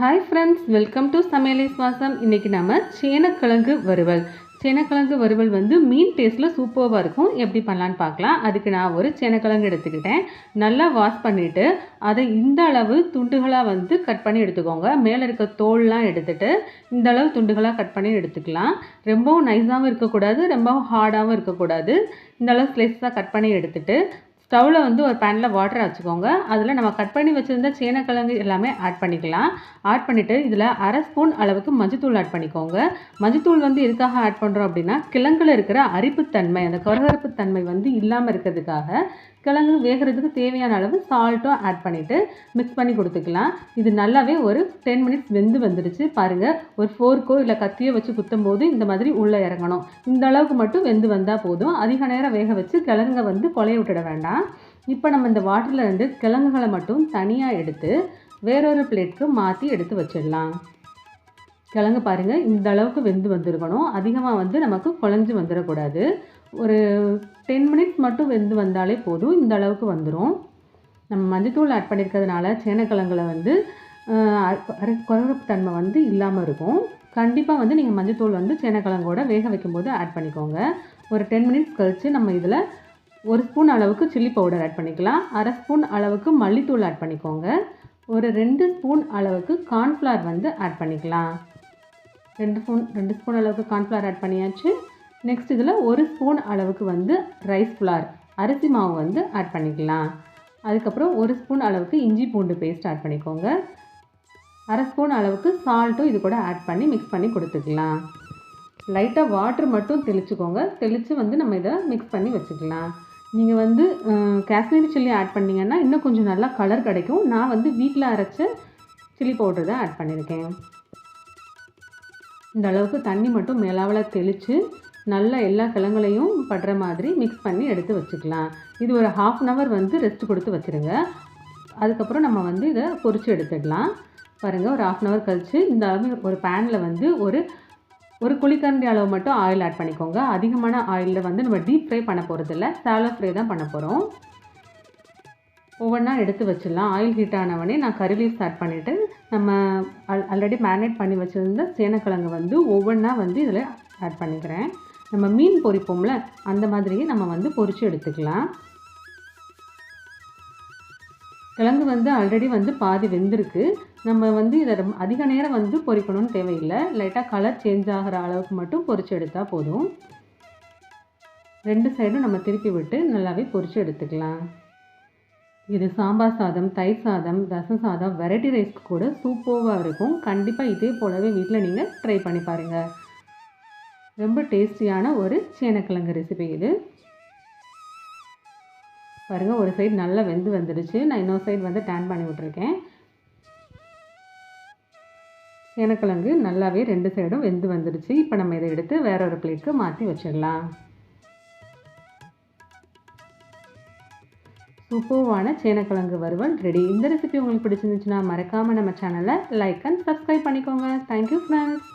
Hi friends welcome to சமையலை சுவாசம் இன்றைக்கி நம்ம சேனக்கிழங்கு வறுவல். சேனக்கிழங்கு வறுவல் வந்து மீன் டேஸ்ட்டில் சூப்பராக இருக்கும். எப்படி பண்ணலான்னு பார்க்கலாம். அதுக்கு நான் ஒரு சேனக்கிழங்கு எடுத்துக்கிட்டேன். நல்லா வாஷ் பண்ணிவிட்டு அதை இந்த அளவு துண்டுகளாக வந்து கட் பண்ணி எடுத்துக்கோங்க. மேலே இருக்க தோல்லாம் எடுத்துகிட்டு இந்த அளவு துண்டுகளாக கட் பண்ணி எடுத்துக்கலாம். ரொம்பவும் நைஸாகவும் இருக்கக்கூடாது. ரொம்பவும் ஹார்டாகவும் இருக்கக்கூடாது. இந்த அளவு ஸ்லைஸாக கட் பண்ணி எடுத்துகிட்டு ஸ்டவ்வில் வந்து ஒரு பேனில் வாட்டர் வச்சுக்கோங்க. அதில் நம்ம கட் பண்ணி வச்சுருந்த சேனக்கிழங்கு எல்லாமே ஆட் பண்ணிக்கலாம். ஆட் பண்ணிவிட்டு இதில் அரை ஸ்பூன் அளவுக்கு மஞ்சத்தூள் ஆட் பண்ணிக்கோங்க. மஞ்சத்தூள் வந்து எதுக்காக ஆட் பண்ணுறோம் அப்படின்னா கிழங்குல இருக்கிற அரிப்புத்தன்மை அந்த கரகரப்பு தன்மை வந்து இல்லாமல் இருக்கிறதுக்காக கிழங்கு வேகிறதுக்கு தேவையான அளவு சால்ட்டும் ஆட் பண்ணிவிட்டு மிக்ஸ் பண்ணி கொடுத்துக்கலாம். இது நல்லாவே ஒரு டென் மினிட்ஸ் வெந்து வந்துடுச்சு. பாருங்கள் ஒரு ஃபோர்க்கோ இல்லை கத்தியோ வச்சு குத்தும் போது இந்த மாதிரி உள்ளே இறங்கணும். இந்த அளவுக்கு மட்டும் வெந்து வந்தால் போதும். அதிக நேரம் வேக வச்சு கிழங்கை வந்து கொலைய விட்டுட வேண்டாம். இப்போ நம்ம இந்த வாட்டரில் இருந்து கிழங்குகளை மட்டும் தனியாக எடுத்து வேறொரு பிளேட்க்கு மாற்றி எடுத்து வச்சிடலாம். கிழங்கு பாருங்கள் இந்த அளவுக்கு வெந்து வந்திருக்கணும். அதிகமாக வந்து நமக்கு குழஞ்சி வந்துடக்கூடாது ஒரு டென் மினிட்ஸ் மட்டும் வெந்து வந்தாலே போதும். இந்த அளவுக்கு வந்துடும் நம்ம மஞ்சத்தூள் ஆட் பண்ணியிருக்கிறதுனால சேனக்கிழங்குல வந்து குறகுப்பு தன்மை வந்து இல்லாமல் இருக்கும். கண்டிப்பாக வந்து நீங்கள் மஞ்சத்தூள் வந்து சேனக்கிழங்கோட வேக வைக்கும்போது ஆட் பண்ணிக்கோங்க. ஒரு டென் மினிட்ஸ் கழித்து நம்ம இதில் ஒரு ஸ்பூன் அளவுக்கு சில்லி பவுடர் ஆட் பண்ணிக்கலாம். அரை ஸ்பூன் அளவுக்கு மல்லித்தூள் ஆட் பண்ணிக்கோங்க. ஒரு ரெண்டு ஸ்பூன் அளவுக்கு கார்ன்ஃப்ளவர் வந்து ஆட் பண்ணிக்கலாம். ரெண்டு ஸ்பூன் ரெண்டு ஸ்பூன் அளவுக்கு கார்ன்ஃப்ளவர் ஆட் பண்ணியாச்சு. நெக்ஸ்ட் இதில் ஒரு ஸ்பூன் அளவுக்கு வந்து ரைஸ் ஃப்ளார் அரிசி மாவு வந்து ஆட் பண்ணிக்கலாம். அதுக்கப்புறம் ஒரு ஸ்பூன் அளவுக்கு இஞ்சி பூண்டு பேஸ்ட் ஆட் பண்ணிக்கோங்க. அரை ஸ்பூன் அளவுக்கு சால்ட்டும் இது கூட ஆட் பண்ணி மிக்ஸ் பண்ணி கொடுத்துக்கலாம். லைட்டாக வாட்ரு மட்டும் தெளிச்சுக்கோங்க. தெளித்து வந்து நம்ம இதை மிக்ஸ் பண்ணி வச்சுக்கலாம். நீங்கள் வந்து காஷ்மீரி சில்லி ஆட் பண்ணிங்கன்னா இன்னும் கொஞ்சம் நல்லா கலர் கிடைக்கும். நான் வந்து வீட்டில் அரைச்ச சில்லி பவுடர் தான் ஆட் பண்ணியிருக்கேன் இந்த அளவுக்கு தண்ணி மட்டும் மேலாவில் தெளித்து நல்லா எல்லா கிழங்குலையும் படுற மாதிரி மிக்ஸ் பண்ணி எடுத்து வச்சுக்கலாம். இது ஒரு ஹாஃப் அன் ஹவர் வந்து ரெஸ்ட் கொடுத்து வச்சுருங்க. அதுக்கப்புறம் நம்ம வந்து இதை பொரித்து எடுத்துடலாம் பாருங்கள் ஒரு ஹாஃப் அன் ஹவர் கழித்து இந்த அளவு ஒரு பேனில் வந்து ஒரு ஒரு குழிக்கரண்டி அளவு மட்டும் ஆயில் ஆட் பண்ணிக்கோங்க. அதிகமான ஆயிலில் வந்து நம்ம டீப் ஃப்ரை பண்ண போகிறதில்ல சாலோ ஃப்ரை தான் பண்ண போகிறோம் ஒவ்வொன்றா எடுத்து வச்சிடலாம். ஆயில் ஹீட் ஆனவொடனே நான் கறி லீவ்ஸ் ஆட் பண்ணிவிட்டு நம்ம ஆல் ஆல்ரெடி மேரினேட் பண்ணி வச்சுருந்த சேனக்கிழங்கு வந்து ஒவ்வொன்றா வந்து இதில் ஆட் பண்ணிக்கிறேன். நம்ம மீன் பொரிப்போம்ல அந்த மாதிரியே நம்ம வந்து பொரித்து எடுத்துக்கலாம். கிழங்கு வந்து ஆல்ரெடி வந்து பாதி வெந்திருக்கு. நம்ம வந்து இதை அதிக நேரம் வந்து பொரிக்கணும்னு தேவையில்லை. லைட்டாக கலர் சேஞ்ச் ஆகிற அளவுக்கு மட்டும் பொரித்து எடுத்தால் போதும். ரெண்டு சைடும் நம்ம திருப்பி விட்டு நல்லாவே பொரித்து எடுத்துக்கலாம். இது சாம்பார் சாதம் தயிர் சாதம் ரசம் சாதம் வெரைட்டி ரைஸ்க்கு கூட சூப்பராக இருக்கும். கண்டிப்பாக இதே போலவே வீட்டில் நீங்கள் ட்ரை பண்ணி பாருங்கள் ரொம்ப டேஸ்டியான ஒரு சேனக்கிழங்கு ரெசிபி இது. பாருங்கள் ஒரு சைடு நல்லா வெந்து வந்துடுச்சு. நான் இன்னொரு சைடு வந்து டேன் பண்ணி விட்ருக்கேன் சேனக்கிழங்கு நல்லாவே ரெண்டு சைடும் வெந்து வந்துடுச்சு. இப்போ நம்ம இதை எடுத்து வேற ஒரு பிளேட்க்கு மாற்றி வச்சிடலாம். சூப்பர்வான சேனக்கிழங்கு வறுவல் ரெடி இந்த ரெசிபி உங்களுக்கு பிடிச்சிருந்துச்சுன்னா மறக்காமல் நம்ம சேனலை லைக் அண்ட் சப்ஸ்கிரைப் பண்ணிக்கோங்க. Thank you friends